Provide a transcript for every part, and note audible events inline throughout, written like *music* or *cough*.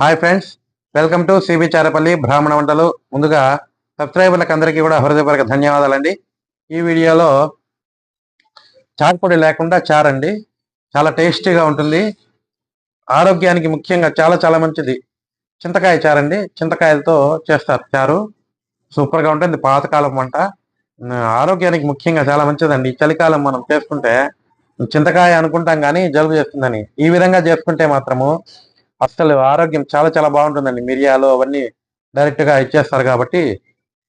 Hi friends welcome to C B Charapalli బ్రాహ్మణ వంటలు. ముందుగా సబ్స్క్రైబర్లకు అందరికీ కూడా హృదయపూర్వక ధన్యవాదాలండి. ఈ వీడియోలో చారు పొడి లేకుండా చారండి. అండి చాలా టేస్టీగా ఉంటుంది. ఆరోగ్యానికి ముఖ్యంగా చాలా చాలా మంచిది. చింతకాయ చారండి. చింతకాయలతో చేస్తారు చారు. సూపర్గా ఉంటుంది. పాతకాలం వంట. ఆరోగ్యానికి ముఖ్యంగా చాలా మంచిదండి. చలికాలం మనం చేసుకుంటే చింతకాయ అనుకుంటాం కానీ జలుబు చేస్తుందని. ఈ విధంగా చేసుకుంటే మాత్రము అసలు ఆరోగ్యం చాలా చాలా బాగుంటుందండి. మిరియాలు అవన్నీ డైరెక్ట్గా ఇచ్చేస్తారు కాబట్టి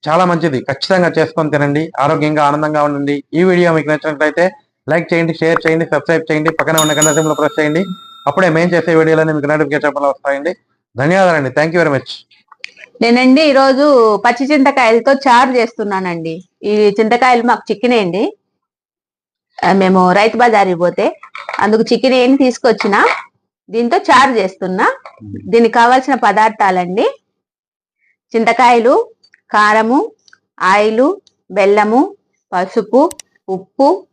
చాలా మంచిది. ఖచ్చితంగా చేసుకొని తినండి. ఆరోగ్యంగా ఆనందంగా ఉండండి. ఈ వీడియో మీకు నచ్చినట్లయితే లైక్ చేయండి షేర్ చేయండి సబ్స్క్రైబ్ చేయండి పక్కన ఉన్న గంట ప్రెస్ చేయండి. అప్పుడే మేము చేసే వీడియోలన్నీ మీకు నోటిఫికేషన్ వస్తాయండి. ధన్యవాదాలండి. థ్యాంక్ యూ వెరీ మచ్ నేనండి ఈరోజు పచ్చి చింతకాయలతో చారు చేస్తున్నానండి. ఈ చింతకాయలు మాకు చిక్కినాయండి అండి. మేము రైతు బజార్కి పోతే అందుకు చిక్కినాయని తీసుకొచ్చిన దీంతో చారు చేస్తున్నా. దీనికి కావాల్సిన పదార్థాలండి. చింతకాయలు కారము ఆయిలు బెల్లము పసుపు ఉప్పు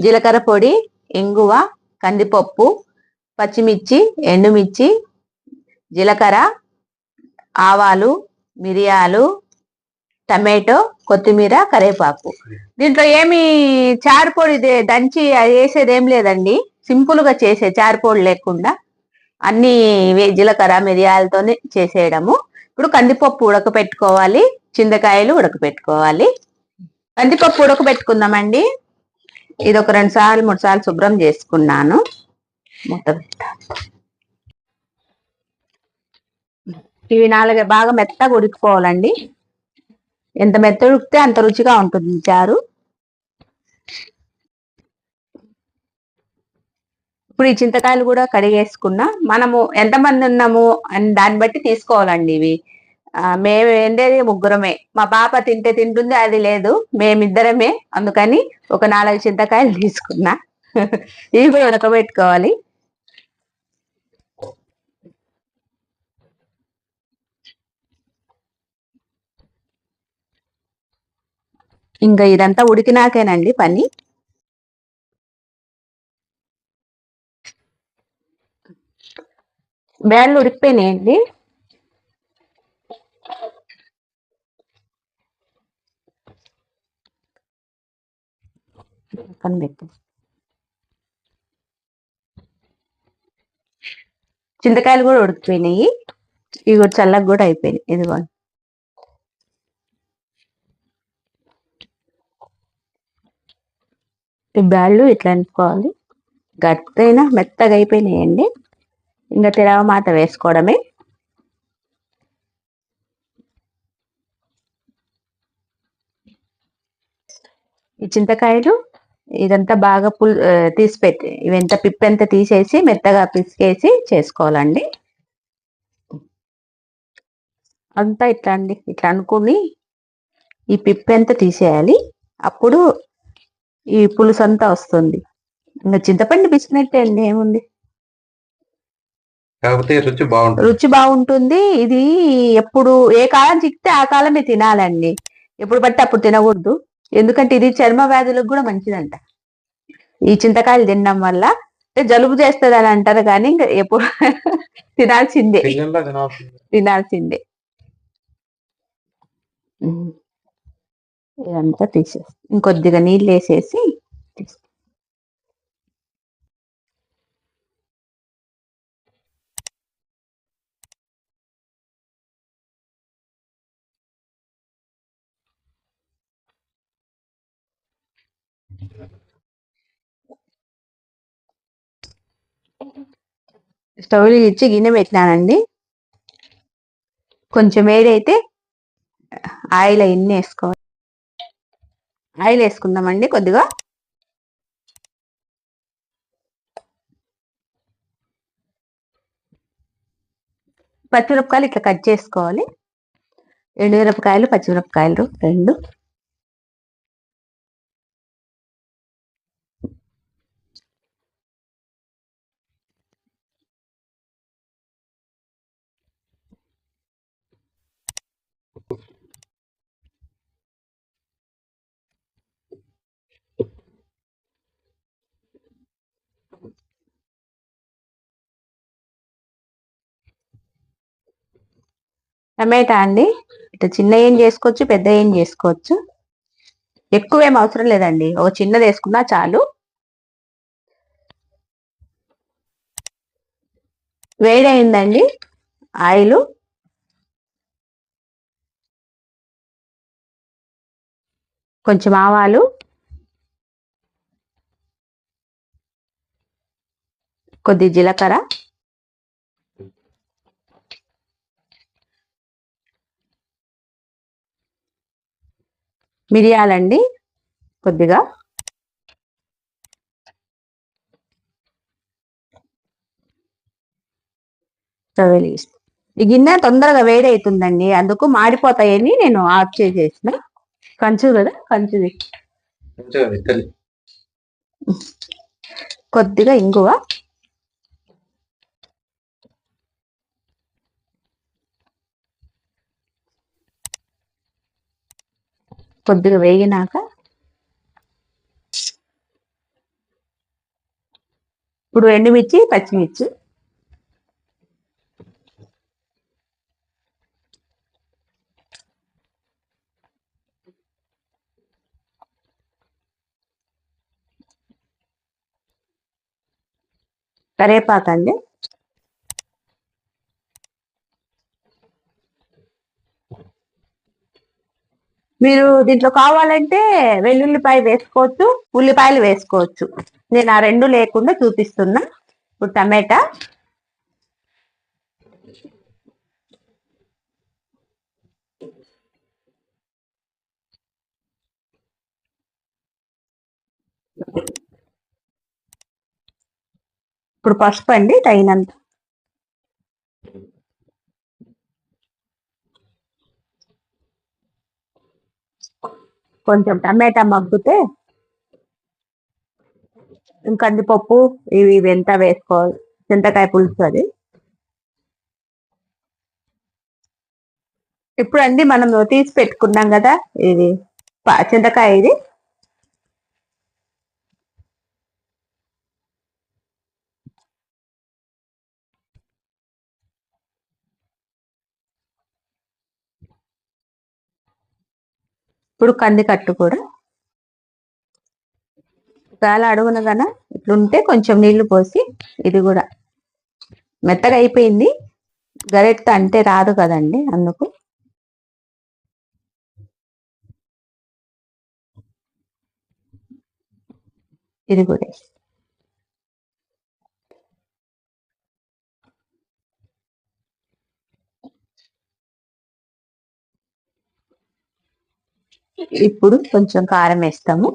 జీలకర్ర పొడి ఇంగువ కందిపప్పు పచ్చిమిర్చి ఎండుమిర్చి జీలకర్ర ఆవాలు మిరియాలు టమాటో కొత్తిమీర కరివేపాకు. దీంట్లో ఏమి చారు పొడి దే- దంచి వేసేది ఏం లేదండి. సింపుల్గా చేసే చారు పొడి లేకుండా అన్ని జీలకర్ర మిరియాలతోనే చేసేయడము. ఇప్పుడు కందిపప్పు ఉడకపెట్టుకోవాలి చింతకాయలు ఉడకపెట్టుకోవాలి. కందిపప్పు ఉడకపెట్టుకుందామండి. ఇది ఒక రెండు సార్లు మూడు సార్లు శుభ్రం చేసుకున్నాను. మొత్తం ఇవి నాలుగు బాగా మెత్తగా ఉడికిపోవాలండి. ఎంత మెత్త ఉడికితే అంత రుచిగా ఉంటుంది చారు. ఇప్పుడు ఈ చింతకాయలు కూడా కడిగేసుకున్నా మనము ఎంతమంది ఉన్నాము అని దాన్ని బట్టి తీసుకోవాలండి ఇవి. మేము ఏంటేది ముగ్గురమే. మా పాప తింటే తింటుంది అది లేదు. మేమిద్దరమే. అందుకని ఒక నాలుగు చింతకాయలు తీసుకున్నా. *laughs* ఇవి కూడా ఉడకబెట్టుకోవాలి. ఇంకా ఇదంతా ఉడికినాకేనండి పని. బ్యాళ్ళు ఉడికిపోయినాయండి పక్కన పెట్టు చింతకాయలు కూడా ఉడికిపోయినాయి. ఇవి కూడా చల్లగా కూడా అయిపోయినాయి. ఇదిగో. ఈ బ్యాళ్ళు ఇట్లా అనుకోవాలి గట్టైనా మెత్తగా అయిపోయినాయండి. ఇంకా తిరగ వేసుకోవడమే. ఈ చింతకాయలు ఇదంతా బాగా పుల్ తీసి పెట్టి ఇవంతా పిప్పెంత తీసేసి మెత్తగా పిసికేసి చేసుకోవాలండి. అంతా ఇట్లా అండి ఇట్లా అనుకుని ఈ పిప్పెంత తీసేయాలి అప్పుడు ఈ పులుసు అంతా వస్తుంది. ఇంకా చింతపండు పిసినట్టే అండి ఏముంది? కాకపోతే రుచి బాగుంటుంది. రుచి బాగుంటుంది. ఇది ఎప్పుడు ఏ కాలం చిక్కితే ఆ కాలమే తినాలండి. ఎప్పుడు పడితే అప్పుడు తినకూడదు. ఎందుకంటే ఇది చర్మ వ్యాధులకు కూడా మంచిదంట. ఈ చింతకాయలు తినడం వల్ల జలుబు చేస్తుంది అని అంటారు కానీ ఇంకా ఎప్పుడు *laughs* తినాల్సిందే. తినాల్సింది. ఇదంతా తీసేసి ఇంకొద్దిగా నీళ్ళు వేసేసి తీస్- స్టవ్ ఇచ్చి గిన్నె పెట్టినానండి. కొంచెం వేడైతే ఆయిల్ అవన్నీ వేసుకోవాలి. ఆయిల్ వేసుకుందామండి కొద్దిగా. పచ్చిమిరపకాయలు ఇట్లా కట్ చేసుకోవాలి. ఎండుమిరపకాయలు పచ్చిమిరపకాయలు రెండు. టమాటా అండి. ఇట్లా చిన్న ఏం చేసుకోవచ్చు పెద్ద ఏం చేసుకోవచ్చు. ఎక్కువ ఏం అవసరం లేదండి. ఒక చిన్నది వేసుకున్నా చాలు. వేడైందండి. ఆయిల్. కొంచెం ఆవాలు. కొద్ది జీలకర్ర. మిరియాలండి కొద్దిగా. ఈ గిన్నె తొందరగా వేడి అవుతుందండి అందుకు మాడిపోతాయని నేను ఆఫ్ చేసేసిన. కంచు కదా కంచుది కొద్దిగా ఇంగువ. కొద్దిగా వేగినాక ఇప్పుడు ఎండుమిర్చి పచ్చిమిర్చి. కరేపాకండి మీరు దీంట్లో కావాలంటే వెల్లుల్లిపాయ వేసుకోవచ్చు ఉల్లిపాయలు వేసుకోవచ్చు. నేను ఆ రెండు లేకుండా చూపిస్తున్నా. ఇప్పుడు టమాటా. ఇప్పుడు పసుపు అండి తగినంత. కొంచెం టమాటా మగ్గితే కందిపప్పు ఇవి ఇవి ఎంత వేసుకోవాలి. చింతకాయ పులుసు అది. ఇప్పుడు అండి మనం తీసి పెట్టుకున్నాం కదా ఇది. చింతకాయ ఇది. ఇప్పుడు కంది కట్టు కూడా. గాలి అడుగున గన ఇట్లుంటే కొంచెం నీళ్ళు పోసి ఇది కూడా మెత్తగా అయిపోయింది. గరెట్తో అంటే రాదు కదండి అందుకు. ఇది కూడా ఇప్పుడు కొంచెం కారం వేస్తాము.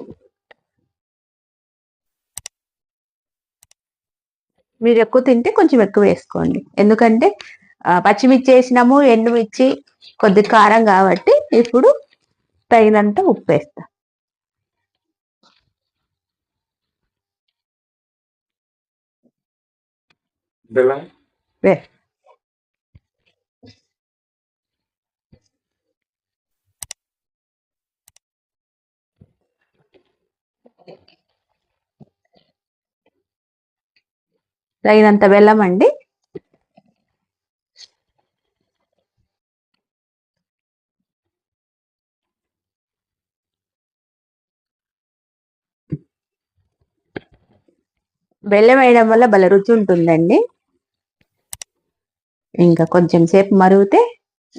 మీరు ఎక్కువ తింటే కొంచెం ఎక్కువ వేసుకోండి. ఎందుకంటే పచ్చిమిర్చి వేసినాము ఎండుమిర్చి కొద్ది కారం కాబట్టి ఇప్పుడు తగినంత ఉప్పు వేస్తా. వే తగినంత బెల్లం అండి. బెల్లం వేయడం వల్ల భలే రుచి ఉంటుందండి. ఇంకా కొంచెం సేపు మరుగుతే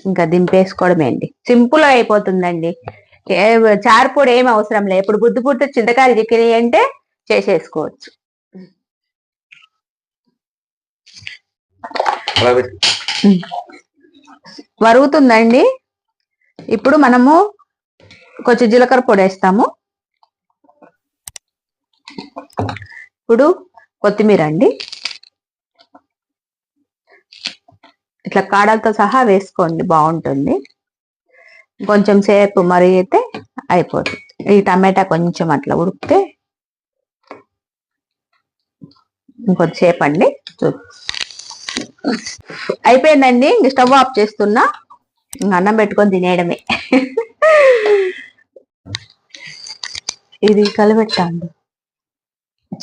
ఇంకా దింపేసుకోవడమే అండి. సింపుల్గా అయిపోతుందండి. ఏ- చారుపొడి ఏం అవసరం లేదు ఇప్పుడు బుద్ధి పుట్టు చింతకాయలు చిక్కినాయి అంటే చేసేసుకోవచ్చు. వరుగుతుందండి. ఇప్పుడు మనము కొంచెం జీలకర్ర పొడి వేస్తాము. ఇప్పుడు కొత్తిమీర అండి. ఇట్లా కాడలతో సహా వేసుకోండి బాగుంటుంది. కొంచెం సేపు మరిగితే అయిపోతుంది. ఈ టమాటా కొంచెం అట్లా ఉడికితే ఇంకొద్దిసేపు అండి. చూ- అయిపోయిందండి. ఇంక స్టవ్ ఆఫ్ చేస్తున్నా. అన్నం పెట్టుకొని తినేయడమే. ఇది కలబెట్టండి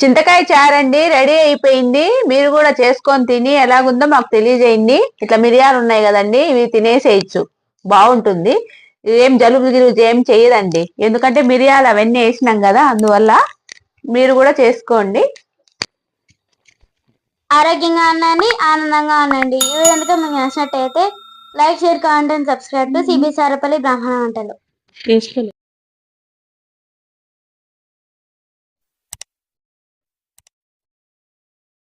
చింతకాయ చారండి రెడీ అయిపోయింది. మీరు కూడా చేసుకొని తిని ఎలాగుందో మాకు తెలియజేయండి. ఇట్లా మిరియాలు ఉన్నాయి కదండి ఇవి తినేసేయచ్చు. బాగుంటుంది. ఏం జలుబు గిలుబు ఏం చేయదండి. ఎందుకంటే మిరియాలు అవన్నీ వేసినాం కదా అందువల్ల మీరు కూడా చేసుకోండి. ఆరోగ్యంగా ఉండండి ఆనందంగా ఉండండి. ఈ వీడియో కనుక మీకు నచ్చినట్టయితే like share comment and subscribe to C B Sarapalli బ్రాహ్మణ వంటలు.